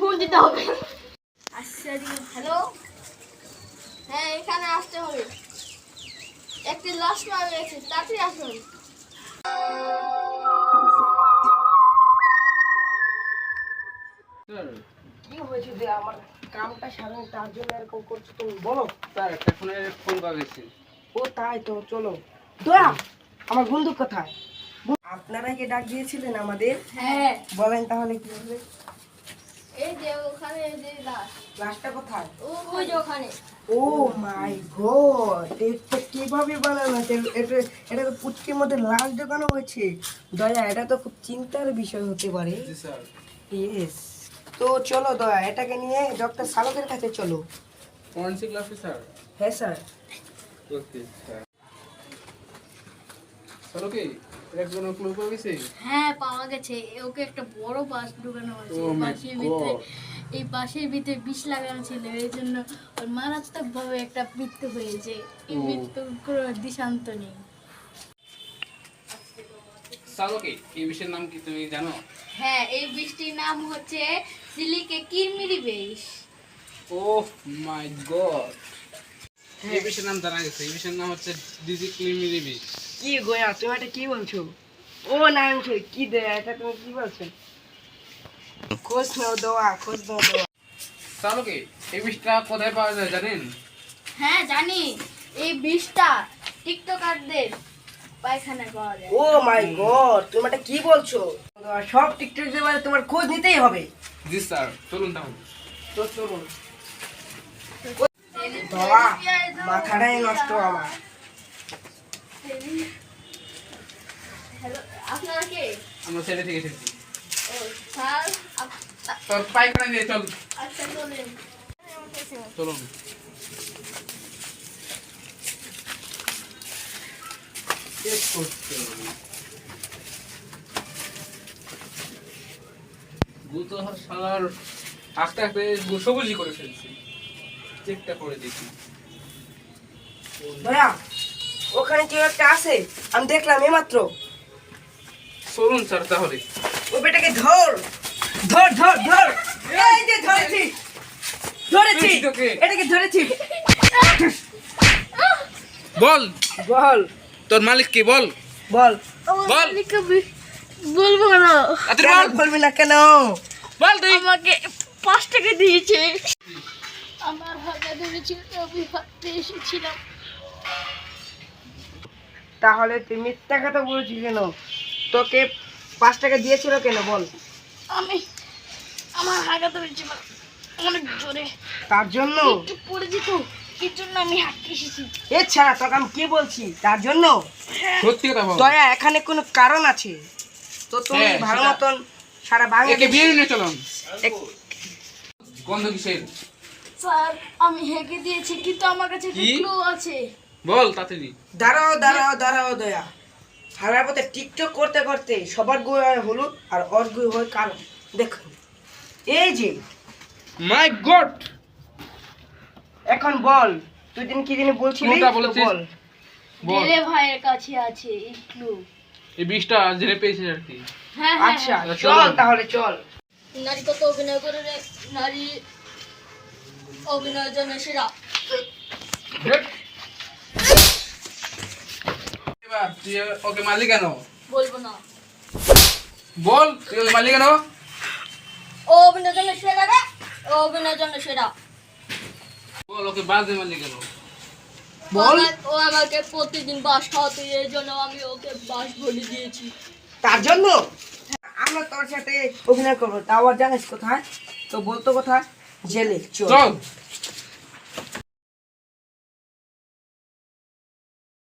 Phone দিতে হবে। আচ্ছা হ্যালো হ্যাঁ এখানে আসতে হবে। একটি লাশ মারা গেছে তাড়াতাড়ি আসুন। কি হয়েছে যে আমার কামটা সারেন তার জন্য এরকম করছ তুমি? বলো। স্যার একটা ফোনের ফোন ও তাই তো চলো। দয়া আমার বন্ধু কোথায়? আপনারা কি ডাক দিয়েছিলেন আমাদের? হ্যাঁ। বলেন তাহলে কি হবে? এই যে ওখানে যে লাশ লাশটা কোথায়? ও ওই যে ওখানে। ও মাই গড এটা কীভাবে বানানো এটা এটা তো পুচকির মধ্যে লাশ ঢোকানো হয়েছে। দয়া এটা তো খুব চিন্তার বিষয় হতে পারে। স্যার। ইয়েস তো চলো দয়া এটাকে নিয়ে ডক্টর সালকের কাছে চলো। ফরেন্সিক অফিসার হ্যাঁ sir. Okay sir. Sir okay এর কোনো ক্লু পাওয়া হ্যাঁ পাওয়া গেছে। ওকে একটা বড় বাস ঢুকানো হয়েছে। Oh এই বাসের ভিতরে এই বাসের ভিতরে বিষ লাগানো ছিল। এই জন্য ওর মারাত্মক ভাবে একটা মৃত্যু হয়েছে। এই Oh. মৃত্যুর কোনো দিশান্ত নেই। ওকে এই বিষয়ের নাম কি তুমি জানো? হ্যাঁ এই বিষটির নাম হচ্ছে সিলিকে কিরমিরি বিষ। ও মাই গড এই বিষয়ের নাম জানা গেছে। এই বিষয়ের নাম হচ্ছে ডিজি ক্লিমিরি বিষ। কি গোয়া তুমি এটা কি বলছো? ও নাম কি দেয়া এটা তুমি কি বলছো? খোঁজ নাও দেওয়া খোঁজ নাও দেওয়া। স্যার ওকে এই বিষটা কোথায় পাওয়া যায় জানেন? হ্যাঁ জানি। এই বিষটা টিকটকারদের পায়খানায় পাওয়া যায়। ও মাই গড তুমি এটা কি বলছো? সব টিকটক দেওয়ার তোমার খোঁজ নিতেই হবে। জি স্যার চলুন তাহলে। তো চলুন। মাথাটাই নষ্ট আমার। হ্যালো আপনারা কে? আমরা ছেলে থেকে এসেছি। ও স্যার তোর পায়খানা দিয়ে চল। আচ্ছা চলেন। চলুন। চেক করতে হবে বুঝতে সালার আস্তে আস্তে সবুজই করে ফেলছি। চেকটা করে দেখি। ওখানে কেউ একটা আছে? আমি দেখলাম এইমাত্র। চলুন স্যার তাহলে। ও বেটাকে ধর। ধর ধর ধর। এই যে ধরেছি। ধরেছি। এটাকে ধরেছি। বল। বল। তোর মালিক কি? বল। বল। বল। বলব না। তাড়াতাড়ি বল। বলবি না কেন? বল তুই। আমাকে পাঁচ টাকা দিয়েছে। আমার হাতে ধরেছিল আমি হাতে এসেছিলাম। তাহলে তুই মিথ্যা কথা বলছিস কেন? তোকে পাঁচ টাকা দিয়েছিল কেন? বল। আমি আমার হাগা ধরেছিল অনেক জোরে। তার জন্য? একটু পড়ে যেত এর জন্য আমি হাঁটতে এসেছি। এছাড়া তোকে আমি কি বলছি? তার জন্য? সত্যি কথা বল। দয়া এখানে কোনো কারণ আছে? তো তুমি হ্যাঁ, ভালো সেটা- মতন সারা একে বাংলাদেশ বিয়ে নিয়ে চলুন এক- গন্ধ কিসের? স্যার আমি হেঁকে দিয়েছি কিন্তু আমার কাছে কি? ক্লু আছে। বল তাড়াতাড়ি দাঁড়াও দাঁড়াও দাঁড়াও দয়া। হারার পথে টিকটক করতে করতে সবার গুই হয় হলুদ আর ওর গুই হয় কালো। দেখুন এই যে। My god! এখন বল তুই দিন কি দিন বলছিলি? কোনটা বলেছিস? বল। বল। দিলে ভাইয়ের কাছে আছে এই ক্লু এই বিষটা জেনে পেয়েছিস আর কি। হ্যাঁ হ্যাঁ আচ্ছা হ্যাঁ। চল। চল। তাহলে চল। নারী কত অভিনয় করে রে? নারী অভিনয়ের জন্য সেরা। তুই ওকে মারলি কেন? বলব না। বল তুই ওকে মারলি কেন? ও অভিনয়ের জন্য সেরা রে ও অভিনয়ের জন্য সেরা বল ওকে বাস দিয়ে মারলি কেন? বল। ও আমাকে প্রতিদিন বাস খাওয়াতে এই জন্য আমি ওকে বাস বলি দিয়েছি। তার জন্য? আমরা তোর সাথে অভিনয় করব তাও আর জানিস কোথায়? তো বলতো কোথায়? জেলে চল।